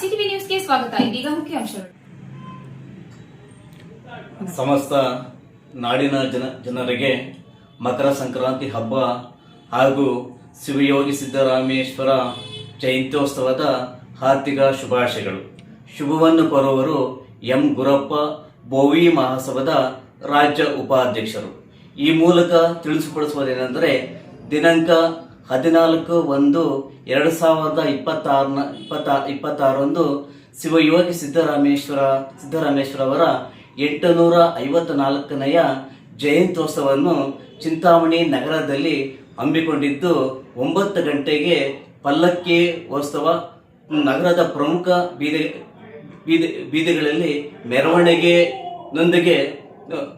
ಸ್ವಾಗತ. ಇದೀಗ ಮುಖ್ಯಾಂಶಗಳು. ಸಮಸ್ತ ನಾಡಿನ ಜನ, ಜನರಿಗೆ ಮಕರ ಸಂಕ್ರಾಂತಿ ಹಬ್ಬ ಹಾಗೂ ಶಿವಯೋಗಿ ಸಿದ್ದರಾಮೇಶ್ವರ ಜಯಂತ್ಯೋತ್ಸವದ ಹಾರ್ದಿಕ ಶುಭಾಶಯಗಳು. ಶುಭವನ್ನು ಕೋರುವರು ಎಂ. ಗುರಪ್ಪ, ಬೋವಿ ಮಹಾಸಭದ ರಾಜ್ಯ ಉಪಾಧ್ಯಕ್ಷರು. ಈ ಮೂಲಕ ತಿಳಿಸಿಕೊಡಿಸುವುದೇನೆಂದರೆ ದಿನಾಂಕ ಹದಿನಾಲ್ಕು ಒಂದು ಎರಡು ಸಾವಿರದ ಇಪ್ಪತ್ತಾರನ, ಇಪ್ಪತ್ತ, ಇಪ್ಪತ್ತಾರರಂದು ಶಿವಯೋಗಿ ಸಿದ್ದರಾಮೇಶ್ವರ ಸಿದ್ದರಾಮೇಶ್ವರ ಅವರ ಎಂಟುನೂರ ಐವತ್ತ ನಾಲ್ಕನೆಯ ಜಯಂತ್ಯೋತ್ಸವವನ್ನು ಚಿಂತಾಮಣಿ ನಗರದಲ್ಲಿ ಹಮ್ಮಿಕೊಂಡಿದ್ದು, ಒಂಬತ್ತು ಗಂಟೆಗೆ ಪಲ್ಲಕ್ಕಿ ಉತ್ಸವ, ನಗರದ ಪ್ರಮುಖ ಬೀದಿ ಬೀದಿ, ಬೀದಿಗಳಲ್ಲಿ ಮೆರವಣಿಗೆನೊಂದಿಗೆ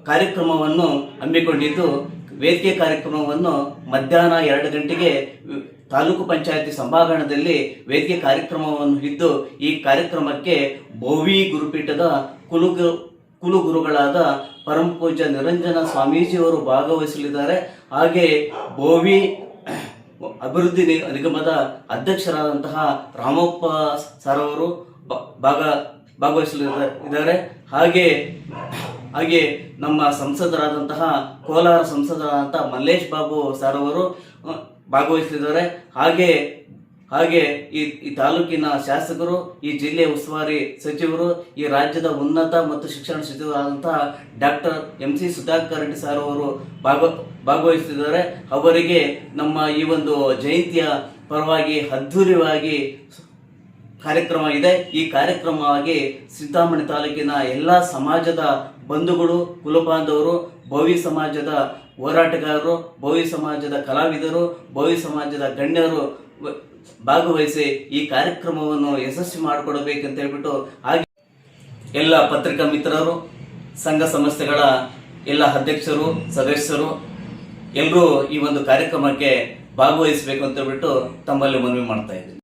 ಕಾರ್ಯಕ್ರಮವನ್ನು ಹಮ್ಮಿಕೊಂಡಿದ್ದು, ವೇದಿಕೆ ಕಾರ್ಯಕ್ರಮವನ್ನು ಮಧ್ಯಾಹ್ನ ಎರಡು ಗಂಟೆಗೆ ತಾಲೂಕು ಪಂಚಾಯತಿ ಸಭಾಂಗಣದಲ್ಲಿ ವೇದಿಕೆ ಕಾರ್ಯಕ್ರಮವನ್ನು ಇದ್ದು, ಈ ಕಾರ್ಯಕ್ರಮಕ್ಕೆ ಭೋವಿ ಗುರುಪೀಠದ ಕುಲುಗು, ಕುಲುಗುರುಗಳಾದ ಪರಮ ಪೂಜ್ಯ ನಿರಂಜನ ಸ್ವಾಮೀಜಿಯವರು ಭಾಗವಹಿಸಲಿದ್ದಾರೆ. ಹಾಗೆ ಭೋವಿ ಅಭಿವೃದ್ಧಿ ನಿಗಮದ ಅಧ್ಯಕ್ಷರಾದಂತಹ ರಾಮಪ್ಪ ಸರ್ ಅವರು ಭಾಗ, ಭಾಗವಹಿಸಲಿದ್ದಾರೆ. ಹಾಗೆ ಹಾಗೆ ನಮ್ಮ ಸಂಸದರಾದಂತಹ ಕೋಲಾರ ಸಂಸದರಾದಂತಹ ಮಲ್ಲೇಶ್ ಬಾಬು ಸರ್ ಅವರು ಭಾಗವಹಿಸಿದ್ದಾರೆ ಹಾಗೆ ಹಾಗೆ ಈ ಈ ತಾಲೂಕಿನ ಶಾಸಕರು, ಈ ಜಿಲ್ಲೆಯ ಉಸ್ತುವಾರಿ ಸಚಿವರು, ಈ ರಾಜ್ಯದ ಉನ್ನತ ಮತ್ತು ಶಿಕ್ಷಣ ಸಚಿವರಾದಂತಹ doctor M C Sudhakar Reddy sir ಅವರು ಭಾಗ ಭಾಗವಹಿಸಿದ್ದಾರೆ ಅವರಿಗೆ ನಮ್ಮ ಈ ಒಂದು ಜಯಂತಿಯ ಪರವಾಗಿ ಅದ್ಧೂರಿಯಾಗಿ ಕಾರ್ಯಕ್ರಮ ಇದೆ ಈ ಕಾರ್ಯಕ್ರಮವಾಗಿ ಸಿದ್ದಾಮಣಿ ತಾಲೂಕಿನ ಎಲ್ಲ ಸಮಾಜದ ಬಂಧುಗಳು, ಕುಲಬಾಂಧವರು ಭವಿ ಸಮಾಜದ ಹೋರಾಟಗಾರರು ಭವಿ ಸಮಾಜದ ಕಲಾವಿದರು ಭವಿ ಸಮಾಜದ ಗಣ್ಯರು ಭಾಗವಹಿಸಿ ಈ ಕಾರ್ಯಕ್ರಮವನ್ನು ಯಶಸ್ವಿ ಮಾಡಿಕೊಡಬೇಕಂತ ಹೇಳ್ಬಿಟ್ಟು ಹಾಗೆ ಎಲ್ಲ ಪತ್ರಿಕಾ ಮಿತ್ರರು, ಸಂಘ ಸಂಸ್ಥೆಗಳ ಎಲ್ಲ ಅಧ್ಯಕ್ಷರು, ಸದಸ್ಯರು ಎಲ್ಲರೂ ಈ ಒಂದು ಕಾರ್ಯಕ್ರಮಕ್ಕೆ ಭಾಗವಹಿಸಬೇಕು ಅಂತ ಹೇಳ್ಬಿಟ್ಟು ತಮ್ಮಲ್ಲಿ ಮನವಿ ಮಾಡ್ತಾ ಇದ್ದೀನಿ.